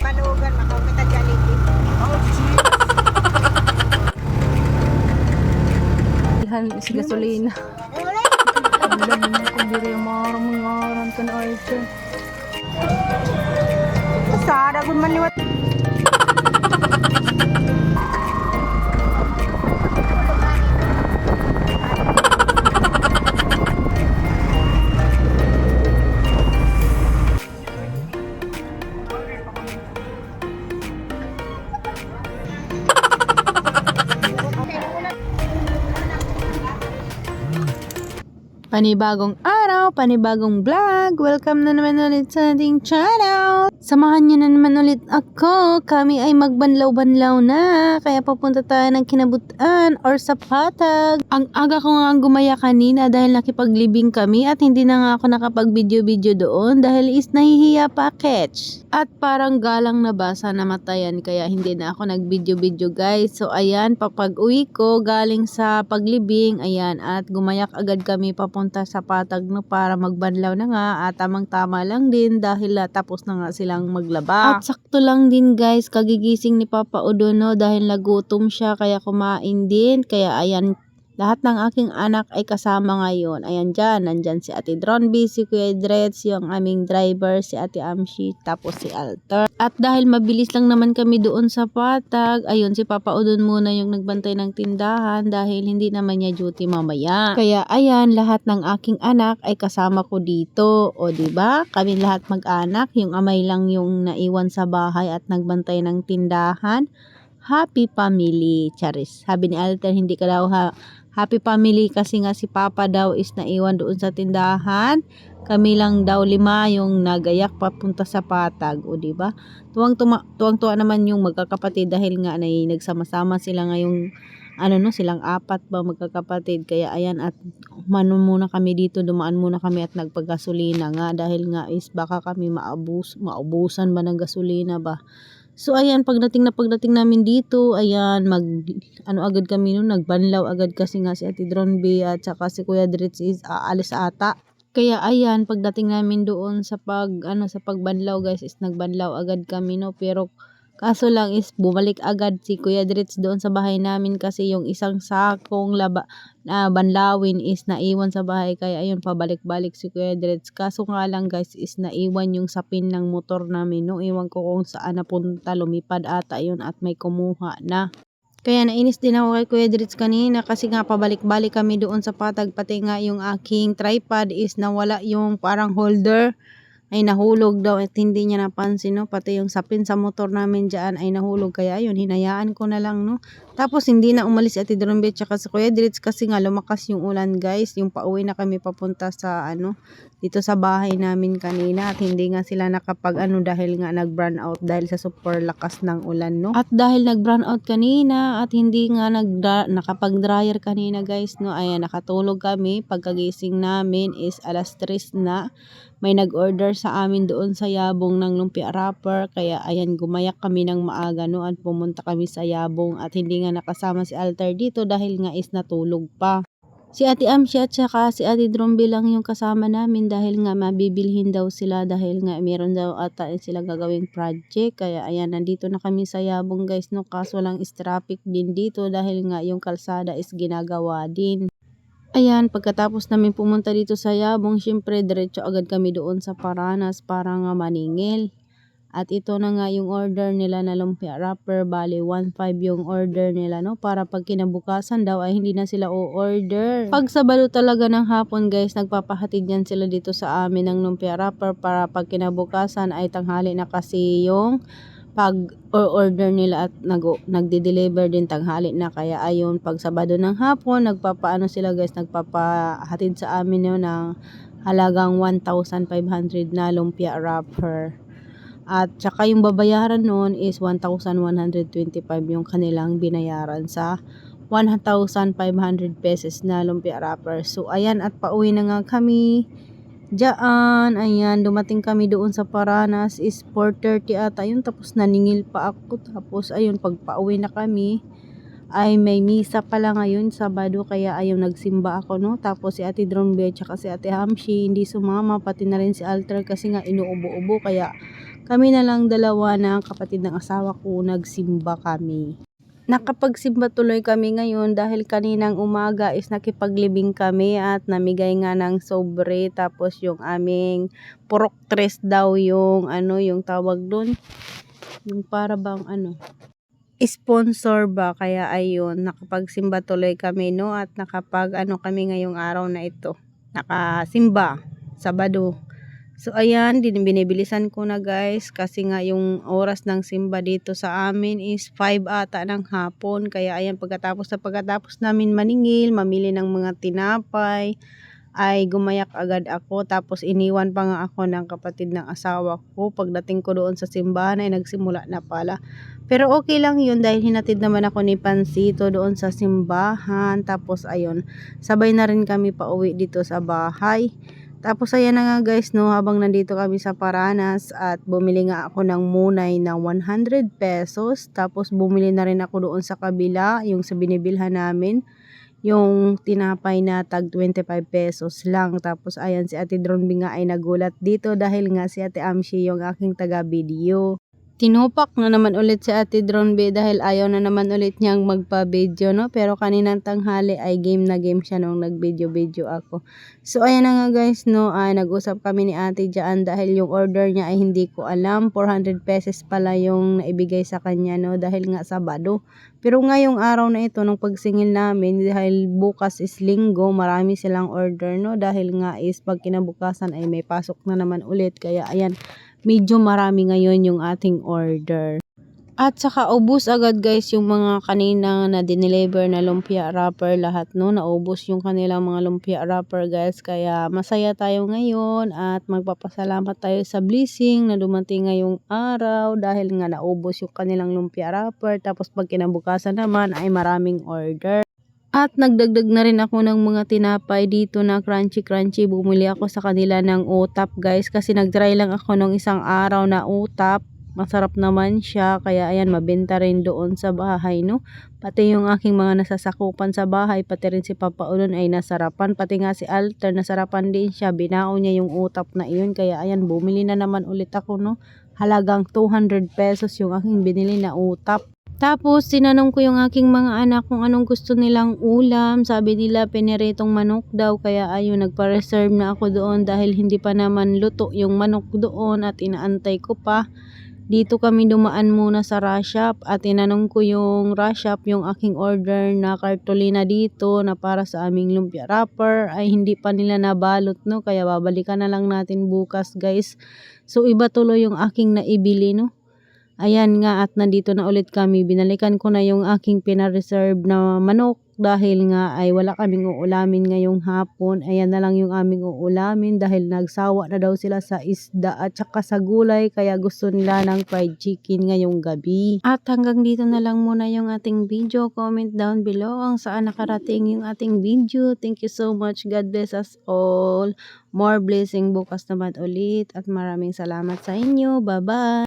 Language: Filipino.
Palugan, makapita Jollibee. Ilhan si gasolina. Wala mo na kung diri marang mangaran ka na Archer. Sada, kung maniwat. Panibagong araw, panibagong vlog. Welcome na naman ulit sa ating channel. Samahan niyo na naman ulit ako. Kami ay magbanlaw-banlaw na. Kaya papunta tayo ng kinabutan or sa patag. Ang aga ko nga gumaya kanina dahil nakipaglibing kami at hindi na nga ako nakapag-video-video doon dahil is nahihiya pa catch. At parang galang na ba sa namatayan kaya hindi na ako nag-video-video guys. So ayan, papag uwi ko galing sa paglibing, ayan, at gumayak agad kami papunta sa patag no para magbanlaw na nga at tamang tama lang din dahil ah, tapos na nga silang maglaba. At sakto lang din guys, kagigising ni Papa Udo no dahil nagutom siya kaya kumain din. Kaya ayan, lahat ng aking anak ay kasama ngayon. Ayan dyan, nandyan si Ate Dronby, si Kuya Dretz, yung aming driver, si Ate Amshi, tapos si Alter. At dahil mabilis lang naman kami doon sa patag, ayun si Papa Udon muna yung nagbantay ng tindahan dahil hindi naman niya duty mamaya. Kaya ayan, lahat ng aking anak ay kasama ko dito. O ba? Kami lahat mag-anak, yung amay lang yung naiwan sa bahay at nagbantay ng tindahan. Happy family, Charis. Sabi ni Alter, hindi ka daw ha happy family kasi nga si Papa daw is naiwan doon sa tindahan. Kami lang daw lima yung nagayak papunta sa patag, o di ba? Tuwang tuwang tuwa naman yung magkakapatid dahil nga na nagsama-sama sila ngayong ano no silang apat ba magkakapatid kaya ayan at mano muna kami dito dumaan muna kami at nagpagasolina nga dahil nga is baka kami maabus maubusan ba ng gasolina ba So ayan, pagdating na pagdating namin dito, ayan, mag ano agad kami noon, nagbanlaw agad kasi nga si Ate Dronby at saka si Kuya Dritz is aalis ata. Kaya ayan, pagdating namin doon sa pag ano sa pagbanlaw guys is nagbanlaw agad kami no, pero kaso lang is bumalik agad si Kuya Dritz doon sa bahay namin kasi yung isang sakong laba na banlawin is naiwan sa bahay. Kaya ayun pabalik-balik si Kuya Dretz kaso nga lang guys is naiwan yung sapin ng motor namin. No iwan ko kung saan napunta. Lumipad ata yun at may kumuha na. Kaya nainis din ako kay Kuya Dritz kanina kasi nga pabalik-balik kami doon sa patag. Pati nga yung aking tripod is nawala yung parang holder ay nahulog daw at hindi niya napansin no? Pati yung sapin sa motor namin diyan ay nahulog. Kaya ayun hinayaan ko na lang no? Tapos hindi na umalis si Ate Drombe tsaka sa Kuya Dritz kasi nga lumakas yung ulan guys. Yung pauwi na kami papunta sa ano dito sa bahay namin kanina at hindi nga sila nakapag ano dahil nga nag brown out dahil sa super lakas ng ulan no? At dahil nag brown out kanina at hindi nga nag nakapag dryer kanina guys no? Ayan nakatulog kami. Pagkagising namin is alas 3 na. May nag-order sa amin doon sa Yabong ng lumpia wrapper. Kaya ayan gumayak kami ng maaga no? At pumunta kami sa Yabong at hindi nga nakasama si Alter dito dahil nga is natulog pa. Si Ate Amshi at saka si Ate Dromby lang yung kasama namin dahil nga mabibilhin daw sila dahil nga meron daw ata sila gagawing project. Kaya ayan, nandito na kami sa Yabong guys no. Kaso lang is traffic din dito dahil nga yung kalsada is ginagawa din. Ayan, pagkatapos namin pumunta dito sa Yabong, syempre diretso agad kami doon sa Paranas para nga maningil. At ito na nga yung order nila na lumpia wrapper, bali 1.5 yung order nila no para pag kinabukasan daw ay hindi na sila o-order. Pag Sabado talaga ng hapon guys, nagpapahatid yan sila dito sa amin ng lumpia wrapper para pag kinabukasan ay tanghali na kasi yung pag order nila at nag nagde-deliver din tanghali na kaya ayun pag Sabado ng hapon nagpapaano sila guys nagpapahatid sa amin yun ng halagang 1,500 na lumpia wrapper. At saka yung babayaran noon is 1,125 yung kanilang binayaran sa 1,500 pesos na lumpia wrapper. So ayan at pauwi na nga kami. Diyan, ayan, dumating kami doon sa Paranas is 4.30 ata yun. Tapos naningil pa ako. Tapos ayun, pag pauwi na kami, ay may misa pala ngayon Sabado kaya ayaw nagsimba ako no tapos si Ate Drombe tsaka si Ate Hamshi hindi sumama pati na rin si Alter kasi nga inuubo-ubo kaya kami na lang dalawa ng kapatid ng asawa ko nagsimba kami. Nakapagsimba tuloy kami ngayon dahil kaninang umaga is nakipaglibing kami at namigay nga ng sobre. Tapos yung aming purok tres daw yung ano yung tawag doon yung para bang ano? Sponsor ba? Kaya ayun nakapagsimba tuloy kami no? At nakapag ano kami ngayong araw na ito. Nakasimba Sabado So ayan, din binibilisan ko na guys kasi nga yung oras ng simba dito sa amin is 5 ata ng hapon. Kaya ayan, pagkatapos na pagkatapos namin maningil, mamili ng mga tinapay, ay gumayak agad ako. Tapos iniwan pa nga ako ng kapatid ng asawa ko. Pagdating ko doon sa simbahan ay nagsimula na pala. Pero okay lang yun dahil hinatid naman ako ni Pansito doon sa simbahan. Tapos ayun, sabay na rin kami pauwi dito sa bahay. Tapos ayan na nga guys no, habang nandito kami sa Paranas at bumili nga ako ng munay na 100 pesos. Tapos bumili na rin ako doon sa kabila, yung sa binibilhan namin. Yung tinapay na tag 25 pesos lang. Tapos ayan si Ate Dronby nga ay nagulat dito dahil nga si Ate Amshi yung aking taga-video. Tinupak na naman ulit si Ate Dronby dahil ayaw na naman ulit niyang magpa-video, no? Pero kaninang tanghali ay game na game siya nung nag-video-video ako. So, ayan na nga guys, no? Ah, nag-usap kami ni Ate dyan dahil yung order niya ay hindi ko alam. 400 pesos pala yung naibigay sa kanya, no? Dahil nga Sabado. Pero ngayong araw na ito, nung pagsingil namin, dahil bukas is linggo, marami silang order, no? Dahil nga is pag kinabukasan ay may pasok na naman ulit. Kaya, ayan, medyo marami ngayon yung ating order. At saka ubus agad guys yung mga kanina na dineliver na lumpia wrapper lahat no. Naubos yung kanilang mga lumpia wrapper guys. Kaya masaya tayo ngayon at magpapasalamat tayo sa blessing na dumating ngayong araw dahil nga naubos yung kanilang lumpia wrapper. Tapos pag kinabukasan naman ay maraming order. At nagdagdag na rin ako ng mga tinapay dito na crunchy crunchy. Bumili ako sa kanila ng utap guys kasi nagtry lang ako nung isang araw na utap. Masarap naman siya kaya ayan mabenta rin doon sa bahay no. Pati yung aking mga nasasakupan sa bahay pati rin si Papa Ulon ay nasarapan. Pati nga si Alter nasarapan din siya. Binao niya yung utap na iyon kaya ayan bumili na naman ulit ako no. Halagang 200 pesos yung aking binili na utap. Tapos, tinanong ko yung aking mga anak kung anong gusto nilang ulam. Sabi nila, pineretong manok daw. Kaya ayun, nagpa-reserve na ako doon dahil hindi pa naman luto yung manok doon at inaantay ko pa. Dito kami dumaan muna sa Rashop at tinanong ko yung Rashop, yung aking order na kartolina dito na para sa aming lumpia wrapper ay hindi pa nila nabalot no. Kaya babalikan na lang natin bukas guys. So, iba tuloy yung aking naibili no. Ayan nga at nandito na ulit kami. Binalikan ko na yung aking pinareserve na manok dahil nga ay wala kaming uulamin ngayong hapon. Ayan na lang yung aming uulamin dahil nagsawa na daw sila sa isda at saka sa gulay kaya gusto nila ng fried chicken ngayong gabi. At hanggang dito na lang muna yung ating video. Comment down below ang saan nakarating yung ating video. Thank you so much. God bless us all. More blessing bukas naman ulit at maraming salamat sa inyo. Bye-bye!